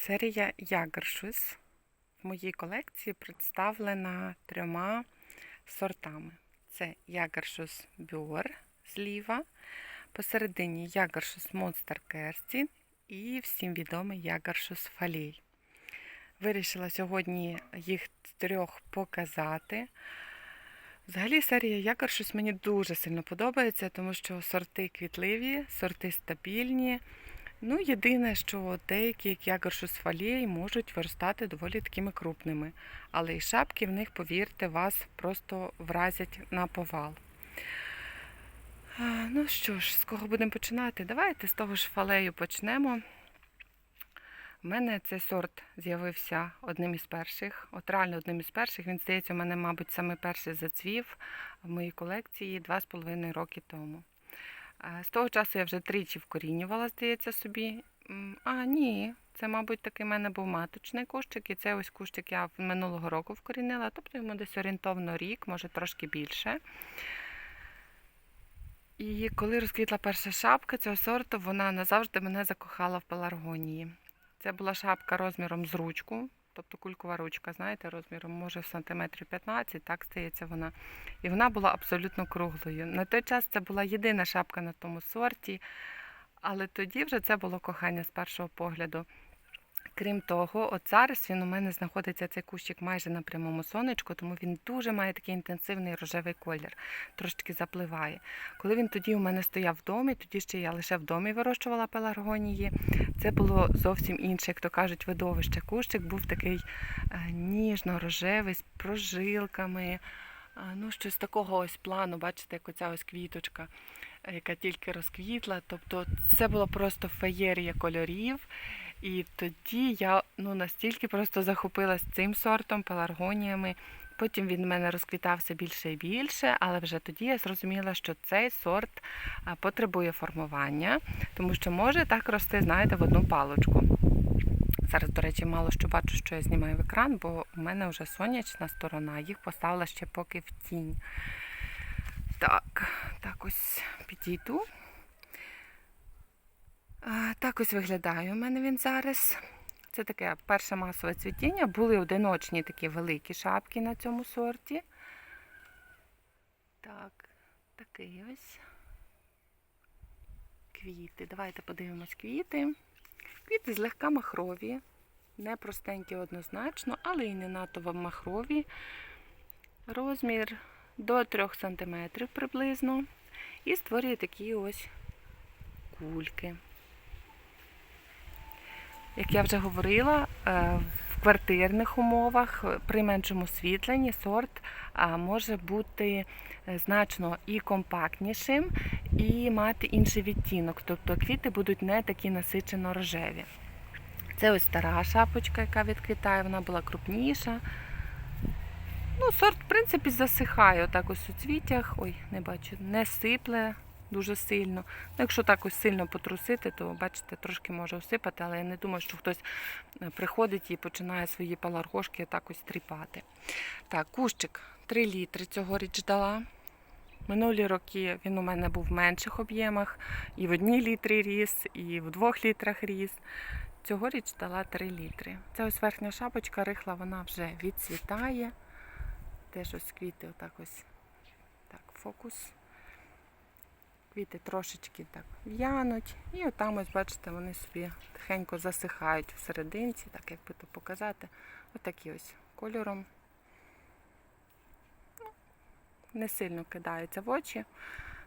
Серія Ягершус в моїй колекції представлена трьома сортами. Це Ягершус Бюр зліва, посередині Ягершус Монстер Керстін і всім відомий Ягершус Фалій. Вирішила сьогодні їх трьох показати. Взагалі серія Якоршус мені дуже сильно подобається, тому що сорти квітливі, сорти стабільні. Ну, єдине, що деякі, як Ягоршус фалії, можуть виростати доволі такими крупними. Але і шапки в них, повірте, вас просто вразять на повал. Ну що ж, з кого будемо починати? Давайте з того ж фалею почнемо. У мене цей сорт з'явився одним із перших, от реально одним із перших. Він здається, у мене, мабуть, саме перший зацвів в моїй колекції 2,5 роки тому. З того часу я вже тричі вкорінювала, здається, собі. А, ні, це, мабуть, такий в мене був маточний кущик, і це ось кущик я минулого року вкорінила, тобто йому десь орієнтовно рік, може трошки більше. І коли розквітла перша шапка цього сорту, вона назавжди мене закохала в пеларгонії. Це була шапка розміром з ручку, тобто кулькова ручка, знаєте, розміром, може, сантиметрів 15, так стається вона. І вона була абсолютно круглою. На той час це була єдина шапка на тому сорті, але тоді вже це було кохання з першого погляду. Крім того, от зараз він у мене знаходиться цей кущик майже на прямому сонечку, тому він дуже має такий інтенсивний рожевий колір, трошки запливає. Коли він тоді у мене стояв в домі, тоді ще я лише в домі вирощувала пеларгонії. Це було зовсім інше, як то кажуть, видовище. Кущик був такий е, ніжно-рожевий з прожилками. е, Ну, щось такого ось плану, бачите, як оця ось квіточка, е, яка тільки розквітла. Тобто це було просто феєрія кольорів. І тоді я ну, настільки просто захопилась цим сортом, пеларгоніями. Потім він мене розквітався більше і більше, але вже тоді я зрозуміла, що цей сорт потребує формування, тому що може так рости, знаєте, в одну палочку. Зараз, до речі, мало що бачу, що я знімаю в екран, бо у мене вже сонячна сторона, їх поставила ще поки в тінь. Так, так ось підійду. Так ось виглядає у мене він зараз. Це таке перше масове цвітіння. Були одиночні такі великі шапки на цьому сорті. Так, такий ось. Квіти. Давайте подивимось квіти. Квіти злегка махрові, не простенькі однозначно, але і не надто махрові. Розмір до 3 см приблизно. І створює такі ось кульки. Як я вже говорила, е, в квартирних умовах е, при меншому освітленні сорт може бути е, значно і компактнішим, і мати інший відтінок. Тобто квіти будуть не такі насичено рожеві. Це ось стара шапочка, яка відквітає, вона була крупніша. Ну, Сорт, в принципі, засихає отак ось у цвітях. Ой, не бачу, не сипле дуже сильно. Ну, якщо так ось сильно потрусити, то бачите, трошки може осипати, але я не думаю, що хтось е, приходить і починає свої паларгошки так ось тріпати. Так, кущик 3 літри цьогоріч дала. Минулі роки він у мене був в менших об'ємах, і в одній літрі ріс, і в двох літрах ріс. Цьогоріч дала 3 літри. Ця ось верхня шапочка рихла, вона вже відцвітає. Теж ось квіти, отак ось так, фокус. Квіти трошечки так в'януть. І отам ось, бачите, вони собі тихенько засихають в так як би то показати. Отакі ось кольором. Ну, Не сильно кидаються в очі.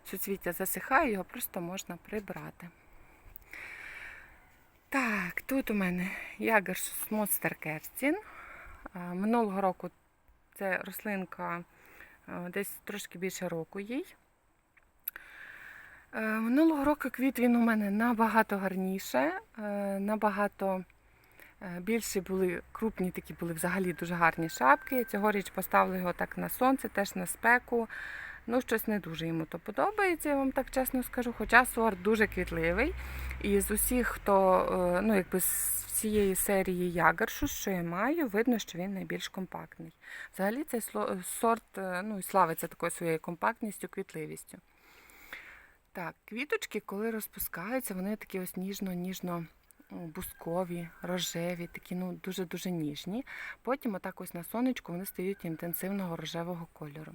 Суцвіття засихає, його просто можна прибрати. Так, тут у мене Ягершус Монстер Керстін. Минулого року це рослинка десь трошки більше року їй. Е, Минулого року квіт він у мене набагато гарніше, е, набагато е, більші були, крупні такі були взагалі дуже гарні шапки. Цьогоріч поставили його так на сонце, теж на спеку. Ну, щось не дуже йому то подобається, я вам так чесно скажу. Хоча сорт дуже квітливий. І з усіх, хто, ну, якби з всієї серії Ягершу, що я маю, видно, що він найбільш компактний. Взагалі цей сорт ну, славиться такою своєю компактністю, квітливістю. Так, квіточки, коли розпускаються, вони такі ось ніжно-ніжно бускові, рожеві, такі ну, дуже-дуже ніжні. Потім отак ось на сонечку вони стають інтенсивного рожевого кольору.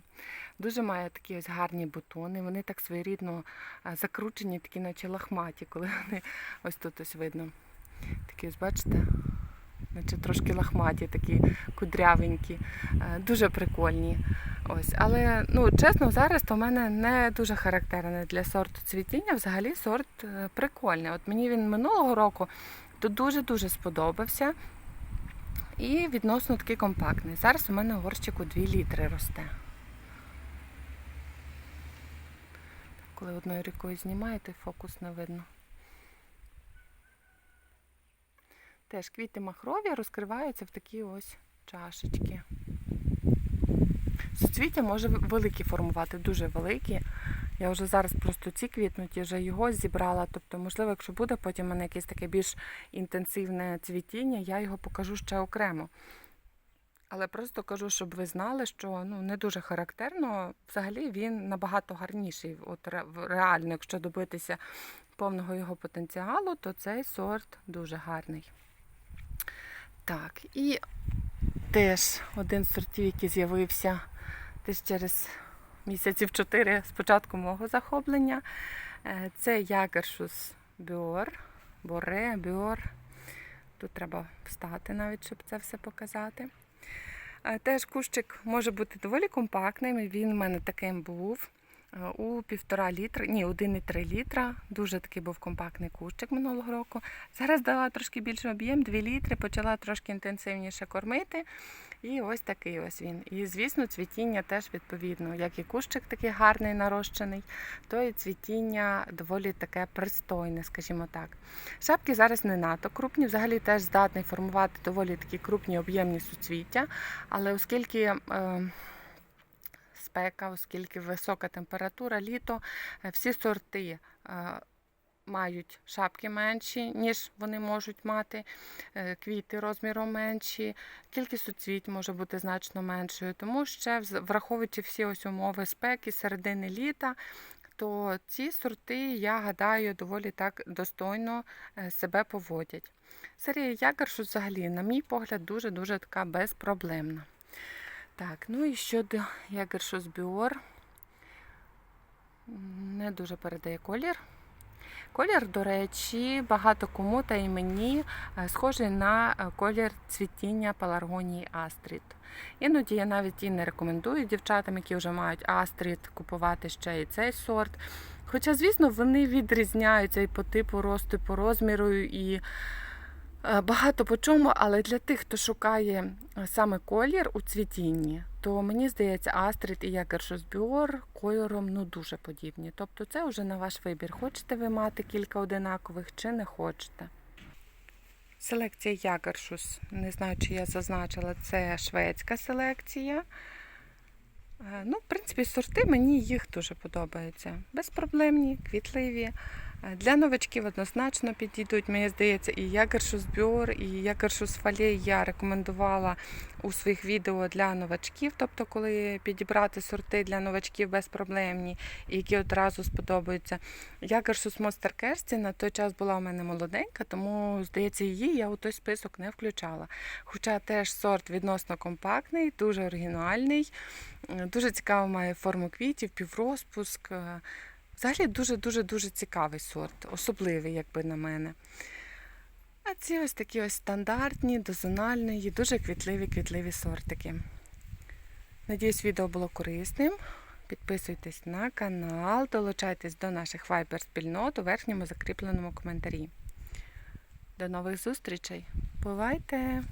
Дуже має такі ось гарні бутони, вони так своєрідно закручені, такі наче лахматі, коли вони ось тут ось видно. Такі ось, бачите, наче трошки лахматі, такі кудрявенькі, Е, дуже прикольні. Ось, але ну чесно, зараз то в мене не дуже характерне для сорту цвітіння. Взагалі сорт е, прикольний. От мені він минулого року то дуже-дуже сподобався. І відносно такий компактний. Зараз у мене горщику 2 літри росте. Коли одною рікою знімаєте, фокус не видно. Теж квіти махрові розкриваються в такі ось чашечки. Суцвіття може великі формувати, дуже великі. Я вже зараз просто ці квітнуті, вже його зібрала. Тобто, можливо, якщо буде потім у мене якесь таке більш інтенсивне цвітіння, я його покажу ще окремо. Але просто кажу, щоб ви знали, що ну, не дуже характерно. Взагалі він набагато гарніший. От реально, якщо добитися повного його потенціалу, то цей сорт дуже гарний. Так, і теж один з сортів, який з'явився десь через місяців чотири з початку мого захоплення. Е, Це Ягершус Бьор, Боре, Бьор. Тут треба встати навіть, щоб це все показати. Е, Теж кущик може бути доволі компактним. Він в мене таким був. Е, У півтора літра, ні, 1,3 літра. Дуже такий був компактний кущик минулого року. Зараз дала трошки більший об'єм, 2 літри, почала трошки інтенсивніше кормити. І ось такий ось він. І, звісно, цвітіння теж відповідно. Як і кущик такий гарний нарощений, то і цвітіння доволі таке пристойне, скажімо так. Шапки зараз не надто крупні, взагалі теж здатний формувати доволі такі крупні об'ємні суцвіття. Але оскільки е, спека, оскільки висока температура, літо, е, всі сорти. е, Мають шапки менші, ніж вони можуть мати, е, квіти розміром менші, кількість суцвіть може бути значно меншою. Тому ще, враховуючи всі ось умови спеки середини літа, то ці сорти, я гадаю, доволі так достойно себе поводять. Серія Ягершу взагалі, на мій погляд, дуже-дуже така безпроблемна. Так, ну і щодо Ягершус Біор, не дуже передає колір. Колір, до речі, багато кому та і мені е, схожий на е, колір цвітіння пеларгонії Астрід. Іноді я навіть і не рекомендую дівчатам, які вже мають Астрід, купувати ще і цей сорт. Хоча, звісно, вони відрізняються і по типу росту, і по розміру, і багато по чому, але для тих, хто шукає е, саме колір у цвітінні, то мені здається, Астрид і Ягершосбіор кольором ну дуже подібні. Тобто це вже на ваш вибір. Хочете ви мати кілька одинакових чи не хочете. Селекція Ягершус, не знаю, чи я зазначила, це шведська селекція. Е, Ну, в принципі, сорти мені їх дуже подобаються. Безпроблемні, квітливі. Е, Для новачків однозначно підійдуть. Мені здається, і Ягершус Бьор, і Ягершус Фалей я рекомендувала у своїх відео для новачків. Тобто, коли підібрати сорти для новачків безпроблемні, які одразу сподобаються. Ягершус Монстер Керсті на той час була у мене молоденька, тому, здається, її я у той список не включала. Хоча теж сорт відносно компактний, дуже оригінальний, е, дуже цікаво має форму квітів, піврозпуск. Взагалі дуже-дуже дуже цікавий сорт, особливий, якби на мене. А ці ось такі ось стандартні, дозональні, дуже квітливі-квітливі сортики. Надіюсь, відео було корисним. Підписуйтесь на канал, долучайтесь до наших вайбер спільнот у верхньому закріпленому коментарі. До нових зустрічей! Бувайте!